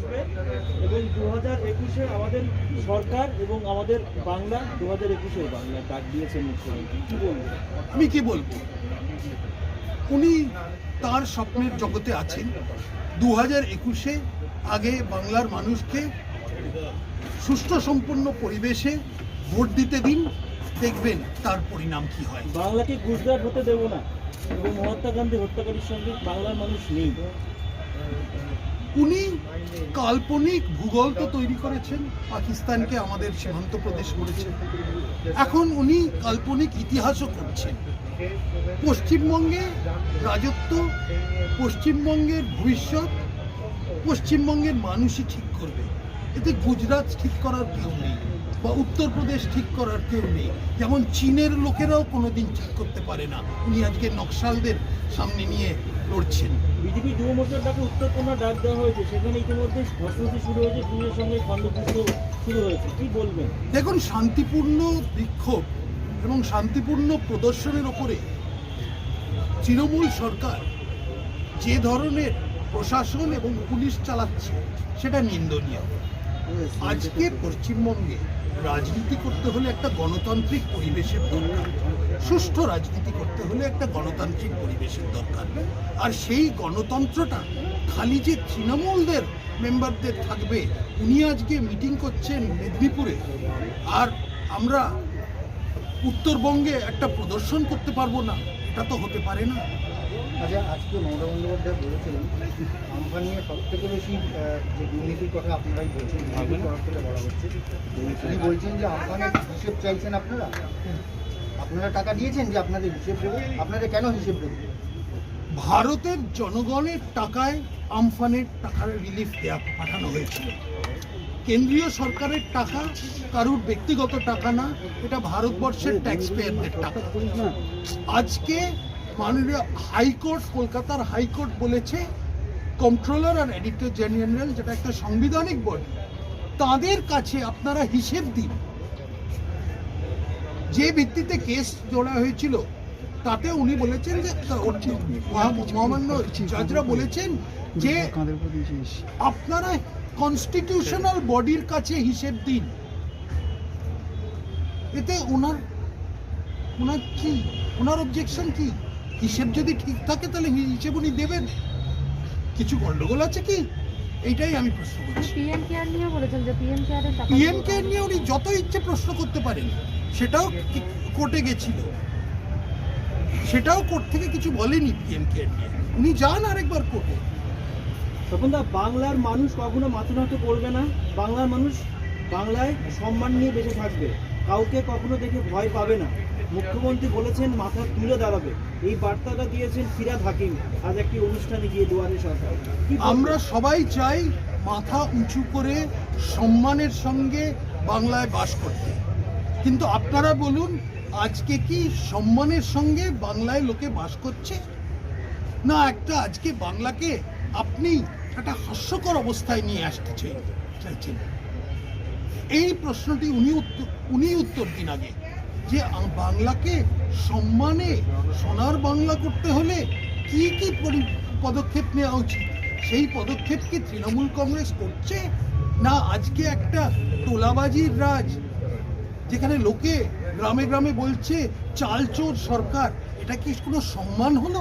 আসবে এবং দু হাজার একুশে আমাদের সরকার এবং আমাদের বাংলা দু হাজার একুশে বাংলা ডাক দিয়েছেন মুখ্যমন্ত্রী। কি বলবেন আমি কি বলব? উনি তার স্বপ্নের জগতে আছেন। দু হাজার একুশে আগে বাংলার মানুষকে সুষ্ঠু সম্পন্ন পরিবেশে ভোট দিতে দিন দেখবেন তার পরিণাম কি হয়। বাংলাকে গুজরাট হতে দেব না এবং মহাত্মা গান্ধী হত্যাকারীর সঙ্গে বাংলার মানুষ নেই। উনি কাল্পনিক ভূগোল তো তৈরি করেছেন, পাকিস্তানকে আমাদের সীমান্ত প্রদেশ করেছেন এখন উনি কাল্পনিক ইতিহাসও করছেন। পশ্চিমবঙ্গে রাজত্ব, পশ্চিমবঙ্গের ভবিষ্যৎ, পশ্চিমবঙ্গের মানুষই ঠিক করবে। এতে গুজরাট ঠিক করার কেউ নেই, বা উত্তরপ্রদেশ ঠিক করার কেউ নেই। যেমন চীনের লোকেরাও কোনোদিন ঠিক করতে পারে না। উনি আজকে নকশালদের সামনে নিয়ে লড়ছেন। বিজেপি যুব মোর্চার ডাকে উত্তরকন্যা ডাক দেওয়া হয়েছে। সেখানে ইতিমধ্যে ধর্ষণটি শুরু হয়েছে, পুলিশের সঙ্গে খণ্ডপুষ্ট শুরু হয়েছে। কি বলবেন? দেখুন, শান্তিপূর্ণ বিক্ষোভ এবং শান্তিপূর্ণ প্রদর্শনের ওপরে তৃণমূল সরকার যে ধরনের প্রশাসন এবং পুলিশ চালাচ্ছে, সেটা নিন্দনীয়। আজকে পশ্চিমবঙ্গে রাজনীতি করতে হলে একটা গণতান্ত্রিক পরিবেশের দরকার। সুষ্ঠু রাজনীতি করতে হলে একটা গণতান্ত্রিক পরিবেশের দরকার। আর সেই গণতন্ত্রটা খালি যে তৃণমূলদের মেম্বারদের থাকবে উনি আজকে মিটিং করছেন মেদিনীপুরে। আর আমরা উত্তরবঙ্গে একটা প্রদর্শন করতে পারব না এটা তো হতে পারে না। আচ্ছা আজকে মমতা বন্দ্যোপাধ্যায় বলেছিলেন আমফান নিয়ে সব থেকে বেশি যে দুর্নীতির কথা আপনারাই বলছেন তরফ থেকে বলা হচ্ছে। তিনি বলছেন যে আমফানের হিসেব চাইছেন আপনারা? আপনারা টাকা দিয়েছেন যে আপনাদের হিসেব দেবো? আপনাদের কেন হিসেব দেবো ভারতের জনগণের টাকায় আমফানের টাকার রিলিফ দেওয়া পাঠানো হয়েছিল। কেন্দ্রীয় সরকারের টাকা কারুর ব্যক্তিগত টাকা না, এটা ভারতবর্ষের ট্যাক্স পেয়ারদের টাকা। আজকে মাননীয় হাইকোর্ট, কলকাতার হাইকোর্ট বলেছে কন্ট্রোলার আর এডিটর জেনারেল যেটা একটা সাংবিধানিক বডি তাদের কাছে আপনারা হিসেব দিন। যে ভিত্তিতে কেস জোড়া হয়েছিল তাতে উনি বলেছেন যে মহা- মহামান্য জাজরা বলেছেন যে আপনারা কনস্টিটিউশনাল বডির কাছে হিসেব দিন। এতে ওনার ওনার কি ওনার অবজেকশন কি? হিসেব যদি ঠিক থাকে তাহলে হিসেব উনি দেবেন। কিছু গন্ডগোল আছে কি? এইটাই আমি প্রশ্ন করছি। পিএম কেয়ার নিয়ে বলেছেন যে পিএম কেয়ারের টাকা পিএম কে নিয়ে উনি যত ইচ্ছে প্রশ্ন করতে পারেন। সেটাও কোর্টে গেছিল। সেটাও কোর্ট থেকে কিছু বলেনি পিএম কে উনি যান আরেকবার কোর্টে। তপনদা বাংলার মানুষ কখনো মাথা নত করবে না। বাংলার মানুষ বাংলায় সম্মান নিয়ে বেঁচে থাকবে। কাউকে কখনো দেখে ভয় পাবে না। মুখ্যমন্ত্রী বলেছেন মাথা তুলে দাঁড়াবে। এই বার্তাটা দিয়েছেন ফিরাদ হাকিম আজ একটি অনুষ্ঠানে গিয়ে দুয়ারে সরকার। আমরা সবাই চাই মাথা উঁচু করে সম্মানের সঙ্গে বাংলায় বাস করতে। কিন্তু আপনারা বলুন, আজকে কি সম্মানের সঙ্গে বাংলায় লোকে বাস করছে? না, একটা আজকে বাংলাকে আপনি একটা হাস্যকর অবস্থায় নিয়ে আসতে চাইছেন। এই প্রশ্নটি উনি উত্তর উনি উত্তর দিন আগে, যে বাংলাকে সম্মানে সোনার বাংলা করতে হলে কি কি পদক্ষেপ নেওয়া উচিত? সেই পদক্ষেপ কি তৃণমূল কংগ্রেস করছে? না, আজকে একটা তোলাবাজির রাজ যেখানে লোকে গ্রামে গ্রামে বলছে চালচোর সরকার এটা কি কোনো সম্মান হলো?